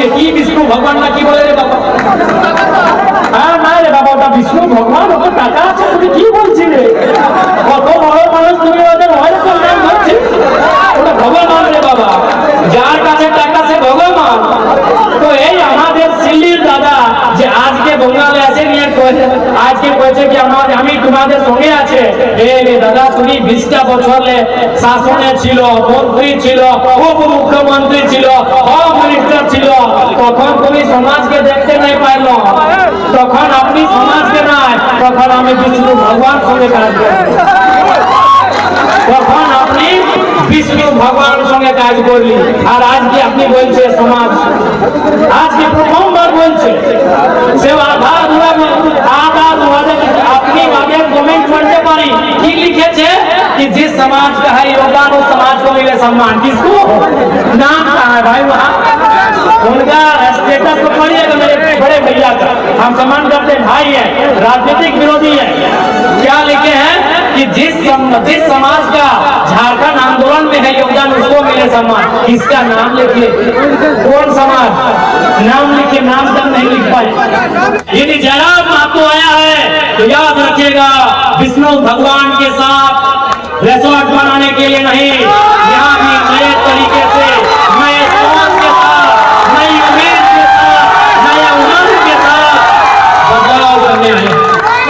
সঙ্গে কি বিষ্ণু ভগবান না কি বলে রে বাবা? হ্যাঁ বিষ্ণু কি দাদা যে আজকে আছে, নিয়ে আজকে কি আমার, আমি তোমাদের সঙ্গে আছে। দাদা, তুমি বিশটা বছরে শাসনে ছিল, মন্ত্রী ছিল উপমুখ্যমন্ত্রী ছিল হোম ছিল তখন তুমি সমাজকে দেখতে নাই পাইল যখন আপনি সমাজকে নয় তখন আমি বিষ্ণু ভগবান সঙ্গে কাজ করব। তখন আপনি বিষ্ণু ভগবান সঙ্গে কাজ করলি। আর আজকে আপনি বলছে সমাজ। আজকে প্রথমবার বলছে। সে আধা ধুয়া আধা ধুয়া আপনি আগে কমেন্ট করতে পারি। কি লিখেছে? कि जिस समाज का है योगदान उस समाज को मिले सम्मान किसको नाम कहा है भाई वहां उनका स्टेटस विरोधी है। क्या लिखे हैं कि जिस सम, जिस समाज का झारखंड आंदोलन में है योगदान उसको मिले सम्मान किसका नाम लिखिए? कौन समाज? नाम लिखिए नाम तक नहीं लिख पाए। यदि जयराम आपको आया है तो याद रखिएगा विष्णु भगवान के साथ रिसोर्ट बनाने के लिए नहीं।